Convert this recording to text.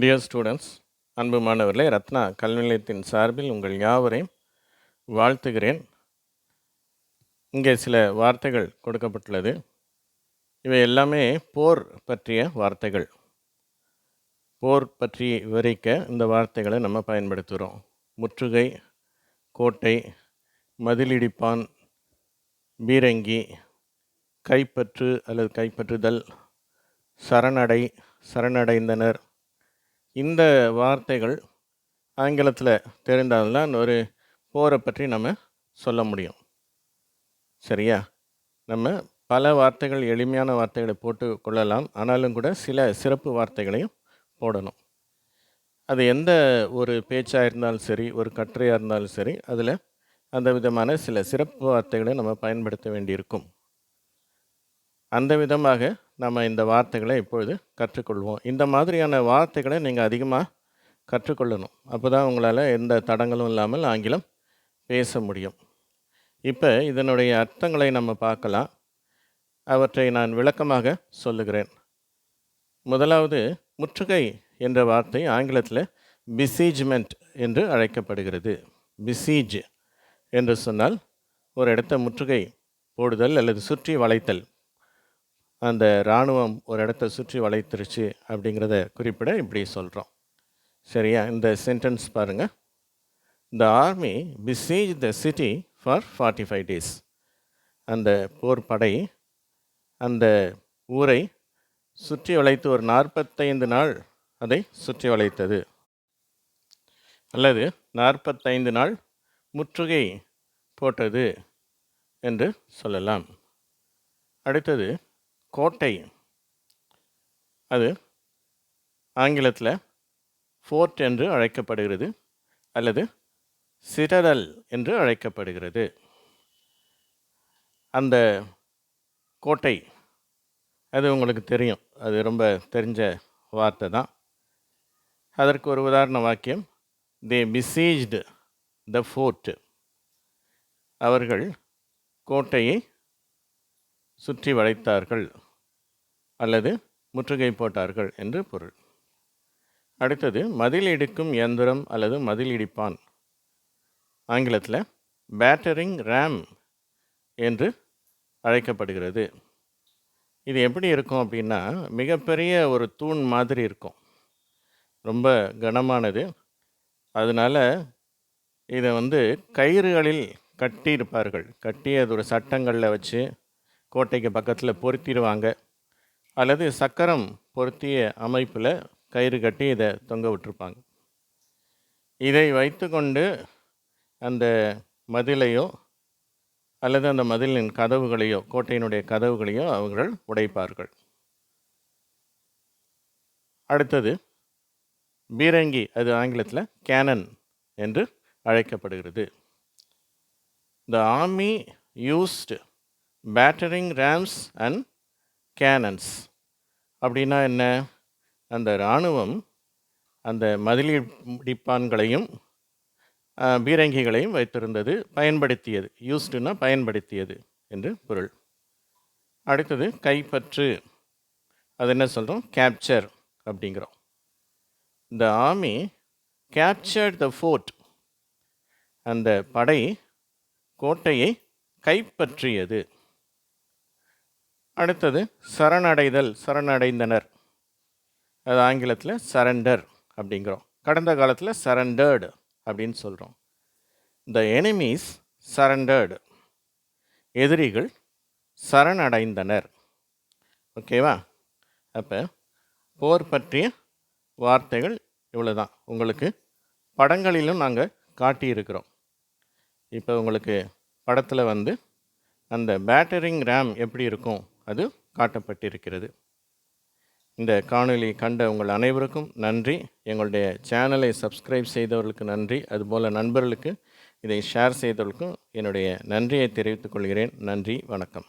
Dear students அன்பு மாணவர்களே ரத்னா கல்வி நிலையத்தின் சார்பில் உங்கள் யாவரையும் வாழ்த்துகிறேன். இங்கே சில வார்த்தைகள் கொடுக்கப்பட்டுள்ளது. இவை எல்லாமே போர் பற்றிய வார்த்தைகள். போர் பற்றி விவரிக்க இந்த வார்த்தைகளை நம்ம பயன்படுத்துகிறோம். முற்றுகை கோட்டை மதிலிடிப்பான் பீரங்கி கைப்பற்று அல்லது கைப்பற்றுதல் சரணடை சரணடைந்தனர் இந்த வார்த்தைகள் ஆங்கிலத்தில் தெரிந்தால்தான் ஒரு போரை பற்றி நம்ம சொல்ல முடியும். சரியா? நம்ம பல வார்த்தைகள் எளிமையான வார்த்தைகளை போட்டு கொள்ளலாம். ஆனாலும் கூட சில சிறப்பு வார்த்தைகளையும் போடணும். அது எந்த ஒரு பேச்சாக இருந்தாலும் சரி ஒரு கட்டுரையாக இருந்தாலும் சரி அதில் அந்த விதமான சில சிறப்பு வார்த்தைகளை நம்ம பயன்படுத்த வேண்டியிருக்கும். அந்த விதமாக நம்ம இந்த வார்த்தைகளை இப்பொழுது கற்றுக்கொள்வோம். இந்த மாதிரியான வார்த்தைகளை நீங்கள் அதிகமாக கற்றுக்கொள்ளணும். அப்போ தான் உங்களால் எந்த தடங்களும் இல்லாமல் ஆங்கிலம் பேச முடியும். இப்போ இதனுடைய அர்த்தங்களை நம்ம பார்க்கலாம். அவற்றை நான் விளக்கமாக சொல்லுகிறேன். முதலாவது முற்றுகை என்ற வார்த்தை ஆங்கிலத்தில் பிசீஜ்மெண்ட் என்று அழைக்கப்படுகிறது. பிசீஜ் என்று சொன்னால் ஒரு இடத்த முற்றுகை போடுதல் அல்லது சுற்றி வளைத்தல். அந்த இராணுவம் ஒரு இடத்த சுற்றி வளைத்துருச்சு அப்படிங்கிறத குறிப்பிட இப்படி சொல்கிறோம் சரியா? இந்த சென்டென்ஸ் பாருங்கள் the army besieged the city for forty five days அந்த போர் படை அந்த ஊரை சுற்றி வளைத்து ஒரு நாற்பத்தைந்து நாள் அதை சுற்றி வளைத்தது. அல்லது நாற்பத்தைந்து நாள் முற்றுகை போட்டது என்று சொல்லலாம். அடுத்தது கோட்டை அது ஆங்கிலத்தில் ஃபோர்ட் என்று அழைக்கப்படுகிறது அல்லது சிடரல் என்று அழைக்கப்படுகிறது. அந்த கோட்டை அது உங்களுக்கு தெரியும். அது ரொம்ப தெரிஞ்ச வார்த்தை தான். அதற்கு ஒரு உதாரண வாக்கியம். தே பிசீஜ்டு த ஃபோர்ட் அவர்கள் கோட்டையை சுற்றி வளைத்தார்கள். அல்லது முற்றுகை போட்டார்கள் என்று பொருள். அடுத்தது மதில் இடிக்கும் இயந்திரம் அல்லது மதில் இடிப்பான். ஆங்கிலத்தில் பேட்டரிங் ரேம் என்று அழைக்கப்படுகிறது. இது எப்படி இருக்கும் அப்படின்னா மிகப்பெரிய ஒரு தூண் மாதிரி இருக்கும். ரொம்ப கனமானது. அதனால் இதை வந்து கயிறுகளில் கட்டியிருப்பார்கள். கட்டி அது ஒரு சட்டங்களில் வச்சு கோட்டைக்கு பக்கத்தில் பொருத்திடுவாங்க. அல்லது சக்கரம் பொருத்திய அமைப்பில் கயிறு கட்டி இதை தொங்க விட்டுருப்பாங்க. இதை வைத்துக்கொண்டு அந்த மதிலையோ அல்லது அந்த மதிலின் கதவுகளையோ கோட்டையினுடைய கதவுகளையோ அவர்கள் உடைப்பார்கள். அடுத்தது பீரங்கி அது ஆங்கிலத்தில் கேனன் என்று அழைக்கப்படுகிறது. The army used battering rams and cannons அப்படின்னா என்ன? அந்த இராணுவம் அந்த மதிலிடிப்பான்களையும் பீரங்கிகளையும் வைத்திருந்தது பயன்படுத்தியது. யூஸ்டுன்னா பயன்படுத்தியது என்று பொருள். அடுத்தது கைப்பற்று. அது என்ன சொல்கிறோம் கேப்சர் அப்படிங்கிறோம். The army captured the fort அந்த படை கோட்டையை கைப்பற்றியது. அடுத்தது சரணடைதல் சரணடைந்தனர். அது ஆங்கிலத்தில் சரண்டர் அப்படிங்கிறோம். கடந்த காலத்தில் சரண்டர்டு அப்படின்னு சொல்கிறோம் த எனிமீஸ் சரண்டர்டு எதிரிகள் சரணடைந்தனர். ஓகேவா அப்போ போர் பற்றிய வார்த்தைகள் இவ்வளோ தான் உங்களுக்கு படங்களிலும் நாங்கள் காட்டியிருக்கிறோம். இப்போ உங்களுக்கு படத்தில் வந்து அந்த பேட்டரிங் ரேம் எப்படி இருக்கும்? அது காட்டப்பட்டிருக்கிறது. இந்த காணொலி கண்ட உங்கள் அனைவருக்கும் நன்றி. எங்களுடைய சேனலை சப்ஸ்கிரைப் செய்தவர்களுக்கு நன்றி. அதுபோல் நண்பர்களுக்கு இதை ஷேர் செய்தவர்களுக்கும் என்னுடைய நன்றியை தெரிவித்துக் கொள்கிறேன். நன்றி வணக்கம்.